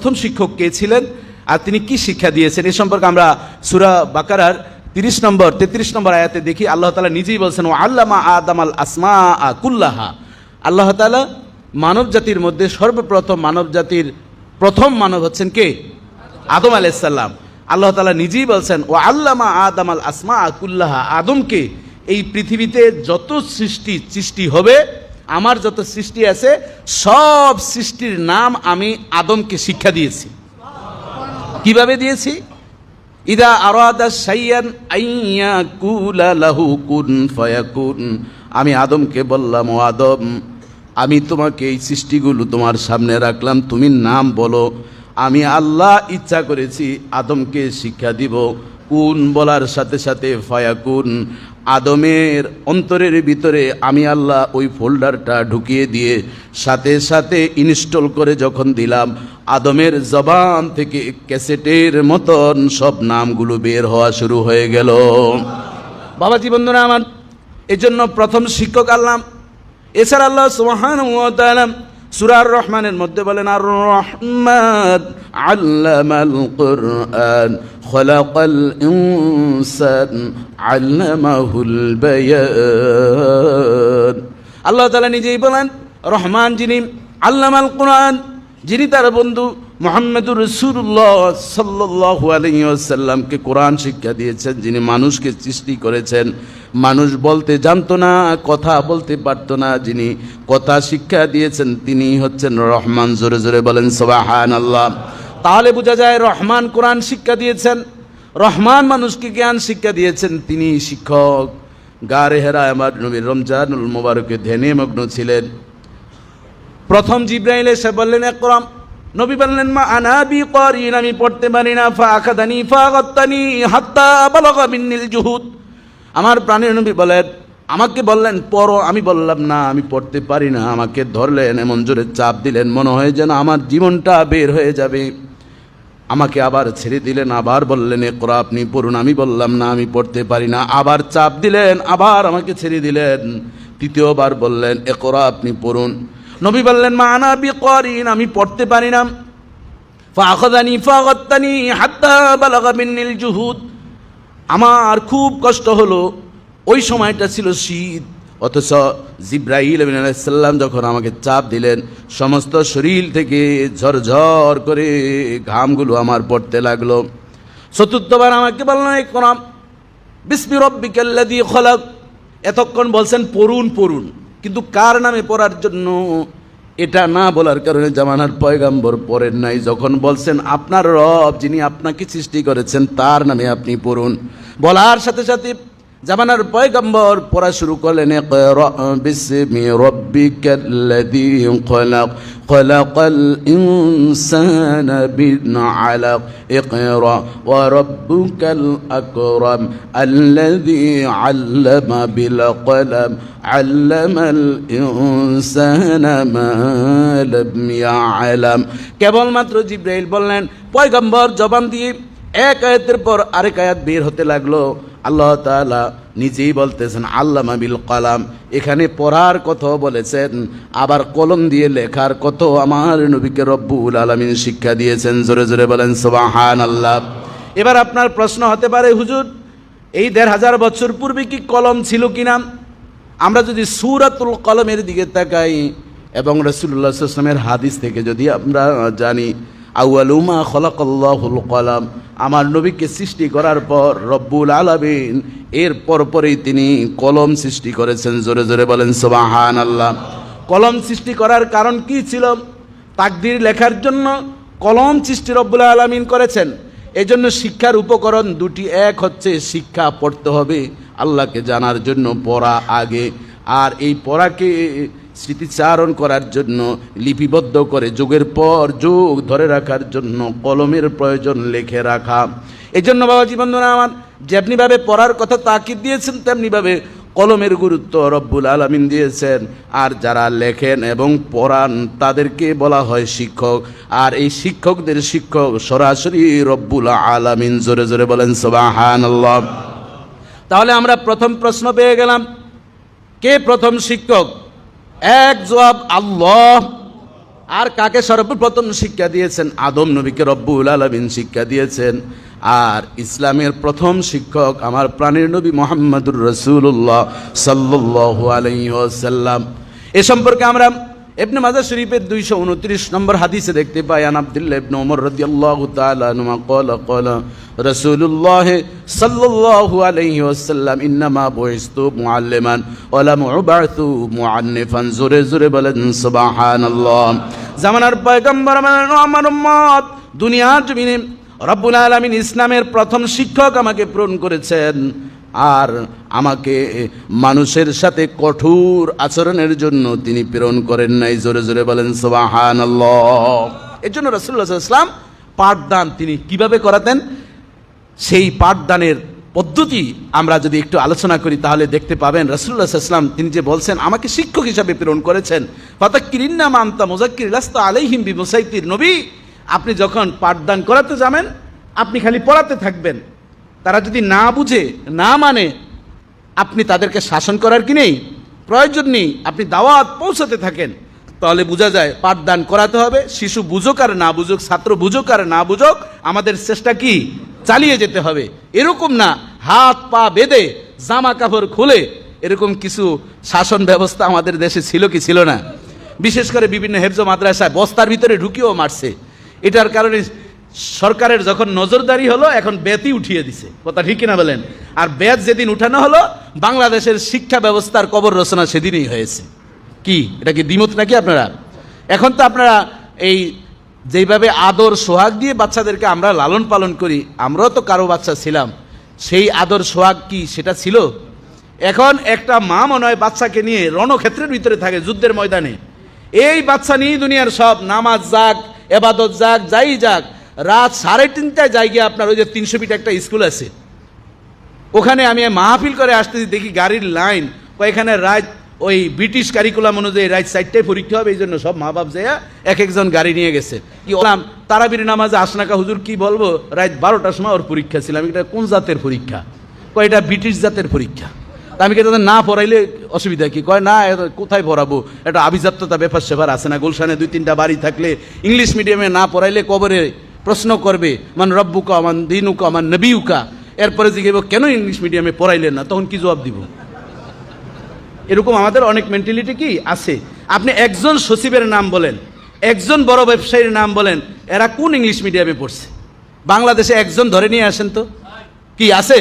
প্রথম শিক্ষক কে ছিলেন আর তিনি কি শিক্ষা দিয়েছেন? এ সম্পর্কে আমরা সুরা বাকারার তিরিশ নম্বর, তেত্রিশ নম্বর আয়াতে দেখি, আল্লাহ তালা নিজেই বলছেন ও আল্লামা আদাম আল আসমা আ কুল্লাহা। আল্লাহ তালা মানব জাতির মধ্যে সর্বপ্রথম মানব জাতির প্রথম মানব হচ্ছেন কে? আদম আলাইসাল্লাম আল্লাহ তালা নিজেই বলছেন ও আল্লামা আদম আল আসমা আকুল্লাহা আদমকে এই পৃথিবীতে যত সৃষ্টি সৃষ্টি হবে আমার যত সৃষ্টি আছে, সব সৃষ্টির নাম আমি আদমকে শিক্ষা দিয়েছি। কীভাবে দিয়েছি? ইদা আরাদা সাইয়ান আইয়া কুন আমি আদমকে বললাম, ও আদম, আমি তোমাকে এই সৃষ্টিগুলো তোমার সামনে রাখলাম, তুমি নাম বলো। আমি আল্লাহ ইচ্ছা করেছি আদমকে শিক্ষা দিব। কুন বলার সাথে সাথে ফায়াকুন। আদমের অন্তরের ভিতরে আমি আল্লাহ ওই ফোল্ডারটা ঢুকিয়ে দিয়ে সাথে সাথে ইনস্টল করে যখন দিলাম, আদমের জবান থেকে ক্যাসেটের মতন সব নামগুলো বের হওয়া শুরু হয়ে গেল। বাবাজি, বন্ধুরা আমার, এজন্য প্রথম শিক্ষক আল্লাহ এছাড়া আল্লাহ সুবহান সুরার রহমানের মধ্যে বলেন আর রহমান আল্লামাল কুরআন, খলাকাল ইনসান আল্লামাহুল বায়ান। আল্লাহ তাআলা নিজেই বলেন, রহমান যিনি আল্লামাল কোরআন, যিনি তার বন্ধু মোহাম্মদুর রসুল্লাহ সাল্লাহ আলহিসাল্লামকে কোরআন শিক্ষা দিয়েছেন, যিনি মানুষকে সৃষ্টি করেছেন। মানুষ বলতে জানতো না, কথা বলতে পারতো না, যিনি কথা শিক্ষা দিয়েছেন তিনি হচ্ছেন রহমান। জোরে জোরে বলেন সবাহান আল্লাহ তাহলে বোঝা যায় রহমান কোরআন শিক্ষা দিয়েছেন, রহমান মানুষকে জ্ঞান শিক্ষা দিয়েছেন, তিনি শিক্ষক। গারে হেরা আমার নবীর রমজানুল মোবারকে ধ্যানে মগ্ন ছিলেন। প্রথম জিব্রাইল এসে বললেন, একরম নবী বললেন, মা আনাবি করিন, আমি পড়তে পারি না। ফা আখাদানি, ফা গত্তানি হাত্তা বালগা মিন্নিল জুহুদ। আমার প্রাণের নবী বলেন, আমাকে বললেন, পড়ো, আমি বললাম, না, আমি পড়তে পারি না। আমাকে ধরলেন, এমন জোরে চাপ দিলেন, মনে হয় যেন আমার জীবনটা বের হয়ে যাবে। আমাকে আবার ছেড়ে দিলেন, আবার বললেন একরা আপনি পড়ুন। আমি বললাম, না, আমি পড়তে পারি না। আবার চাপ দিলেন, আবার আমাকে ছেড়ে দিলেন। তৃতীয়বার বললেন একরা আপনি পড়ুন। নবী বললেন, মা আনা বিকরিন, আমি পড়তে পারি না। ফাখদানি ফাগত্তানি হাত্তা বালাগা মিন্নিল জুহুদ। আমার খুব কষ্ট হলো, ওই সময়টা ছিল শীত। অথচ জিব্রাহিল আলাইসাল্লাম যখন আমাকে চাপ দিলেন, সমস্ত শরীর থেকে ঝরঝর করে ঘামগুলো আমার পড়তে লাগল। চতুর্থবার আমাকে বললেন এই কোরআন, বিসমি রব্বিকাল্লাযী খলাক। এতক্ষণ বলছেন, পড়ুন পড়ুন। কিন্তু কার নামে পড়ার জন্য? এটা না বলার কারণে জামানার পয়গাম্বর পড়েন নাই। যখন বলছেন, আপনার রব যিনি আপনাকে সৃষ্টি করেছেন, তার নামে আপনি পড়ুন। বলার সাথে সাথে জামানার পয়গাম্বর পড়া শুরু করলেন বিসমি রব্বিকাল্লাযী খলাক, খলাকাল ইনসানা মিন আলাক, ইকরা ওয়া রাব্বুকাল আকরাম, আল্লাযী আল্লামা বিল কলম, আল্লামাল ইনসানা মা লাম ইয়ালাম। কেবলমাত্র জিব্রাইল বললেন, পয়গম্বর জবান দিয়ে এক আয়াতের পর আরেক আয়াত বের হতে লাগল। আল্লাহ তাআলা নিজেই বলতেছেন, আল্লামা বিল কালাম। এখানে পড়ার কথাও বলেছেন, আবার কলম দিয়ে লেখার কত আমার নবীকে রব্বুল আলমিন শিক্ষা দিয়েছেন। জোরে জোরে বলেন সোবাহান আল্লাহ এবার আপনার প্রশ্ন হতে পারে, হুজুর, এই দেড় হাজার বছর পূর্বে কি কলম ছিল কিনা? আমরা যদি সুরাতুল কলমের দিকে তাকাই, এবং রসুল্লাহ আসলামের হাদিস থেকে যদি আমরা জানি আউয়ালুমা খলাকল্লাহুল কলাম আমার নবীকে সৃষ্টি করার পর রব্বুল আলামিন এর পরপরেই তিনি কলম সৃষ্টি করেছেন। জোরে জোরে বলেন সোবাহান আল্লাহ কলম সৃষ্টি করার কারণ কি ছিল? তাকদির লেখার জন্য কলম সৃষ্টি রব্বুল আলামিন করেছেন। এজন্য শিক্ষার উপকরণ দুটি, এক হচ্ছে শিক্ষা পড়তে হবে আল্লাহকে জানার জন্য পড়া আগে। আর এই পড়াকে স্মৃতিচারণ করার জন্য, লিপিবদ্ধ করে যুগের পর যুগ ধরে রাখার জন্য কলমের প্রয়োজন লেখে রাখা। এই জন্য বাবাজি বন্ধুরা আমার, যেমনিভাবে পড়ার কথা তাকিদ দিয়েছেন, তেমনিভাবে কলমের গুরুত্ব রব্বুল আলমিন দিয়েছেন। আর যারা লেখেন এবং পড়ান, তাদেরকে বলা হয় শিক্ষক। আর এই শিক্ষকদের শিক্ষক সরাসরি রব্বুল আলমিন জোরে জোরে বলেন সবাহান তাহলে আমরা প্রথম প্রশ্ন পেয়ে গেলাম। কে প্রথম শিক্ষক? এক জবাব আল্লাহ। আর কাকে সর্বপ্রথম শিক্ষা দিয়েছেন? আদম নবীকে রব্বুল আলমিন শিক্ষা দিয়েছেন। আর ইসলামের প্রথম শিক্ষক আমার প্রাণীর নবী মোহাম্মদুর রসুল্লাহ সাল্লু আলহ্লাম এ সম্পর্কে আমরা ইবনে মাজা শরীফের দুইশো উনত্রিশ নম্বর হাদিসে দেখতে পাই, আন আব্দুল্লাহ ইবনে ওমর রাদিয়াল্লাহু তাআলা নুমা ক্বালা ক্বালা রাসূলুল্লাহ সাল্লাল্লাহু আলাইহি ওয়াসাল্লাম, ইন্নামা বুইস্তু মুআল্লিমান ওয়া লাম উবাসু মুআন্নিফান জোরে জোরে বলেন, সুবহানাল্লাহ জামানার পয়গম্বর আমার উম্মত, দুনিয়ার জমিনে রব্বুল আলামিন ইসলামের প্রথম শিক্ষক আমাকে পূরণ করেছেন। আর আমাকে মানুষের সাথে কঠোর আচরণের জন্য তিনি প্রেরণ করেন নাই। জোরে জোরে বলেন সোবাহান এর জন্য রসুল্লাহ ইসলাম পাঠদান তিনি কীভাবে করাতেন? সেই পাঠদানের পদ্ধতি আমরা যদি একটু আলোচনা করি, তাহলে দেখতে পাবেন রসুল্লাহ ইসলাম তিনি যে বলছেন, আমাকে শিক্ষক হিসাবে প্রেরণ করেছেন। ফাতাক্কিরিন্না মামতা মোজাক্কির রাস্তা আলাইহিম বি মুসাইতির নবী। আপনি যখন পাঠদান করাতে যাবেন, আপনি খালি পড়াতে থাকবেন। তারা যদি না বুঝে, না মানে আপনি তাদেরকে শাসন করার কি নেই? প্রয়োজন নেই, আপনি দাওয়াত পৌঁছাতে থাকেন। তাহলে বোঝা যায়, পাঠদান করাতে হবে, শিশু বুঝুক আর না বুঝুক, ছাত্র বুঝুক আর না বুঝুক, আমাদের চেষ্টা কি? চালিয়ে যেতে হবে। এরকম না, হাত পা বেঁধে জামা কাপড় খুলে, এরকম কিছু শাসন ব্যবস্থা আমাদের দেশে ছিল কি ছিল না? বিশেষ করে বিভিন্ন হেফজ মাদ্রাসায় বস্তার ভিতরে ঢুকিয়েও মারছে। এটার কারণে সরকারের যখন নজরদারি হলো, এখন বেতই উঠিয়ে দিছে। কথা ঠিক কিনা বলেন? আর বেত যেদিন উঠানো হলো, বাংলাদেশের শিক্ষা ব্যবস্থার কবর রচনা সেদিনই হয়েছে। কি? এটা কি দ্বিমত নাকি আপনারা? এখন তো আপনারা এই যেইভাবে আদর সোহাগ দিয়ে বাচ্চাদেরকে আমরা লালন পালন করি, আমরাও তো কারও বাচ্চা ছিলাম, সেই আদর সোহাগ কি সেটা ছিল? এখন একটা মা মনে হয় বাচ্চাকে নিয়ে রণক্ষেত্রের ভিতরে থাকে যুদ্ধের ময়দানে। এই বাচ্চা নিয়ে দুনিয়ার সব নামাজ যাক, এবাদত যাক, যাই যাক রাত সাড়ে তিনটায় যাই গিয়ে আপনার ওই যে তিনশো ফিট একটা স্কুল আছে। ওখানে আমি মাহফিল করে আসতেছি, দেখি গাড়ির লাইন এখানে রাত ওই ব্রিটিশ কারিকুলাম অনুযায়ী রাত সাইডটায় পরীক্ষা হবে এই জন্য সব মা বাপ যায় এক একজন গাড়ি নিয়ে গেছে। কি বললাম, তারাবির নামাজে আসনাকা হুজুর কি বলব? রাত বারোটার সময় ওর পরীক্ষা ছিল। আমি এটা কোন জাতের পরীক্ষা? কয়, এটা ব্রিটিশ জাতের পরীক্ষা। তা আমি কিন্তু না পড়াইলে অসুবিধা কি? কয়, না কোথায় পড়াবো? এটা আভিজাত্যতা ব্যাপার সেবার আছে না। গুলশানে দুই তিনটা বাড়ি থাকলে ইংলিশ মিডিয়ামে না পড়াইলে কবরে প্রশ্ন করবে, মান রব্বুকা, মান দিনুকা, মান নবীউকা? এরপরে জিজ্ঞেব কেন ইংলিশ মিডিয়ামে পড়াইলেন না? তখন কি জবাব দিব? এরকম আমাদের অনেক মেন্টালিটি কি আছে। আপনি একজন সচিবের নাম বলেন, একজন বড় ব্যবসায়ীর নাম বলেন, এরা কোন ইংলিশ মিডিয়ামে পড়ছে? বাংলাদেশে একজন ধরে নিয়ে আসেন তো। কি আছে?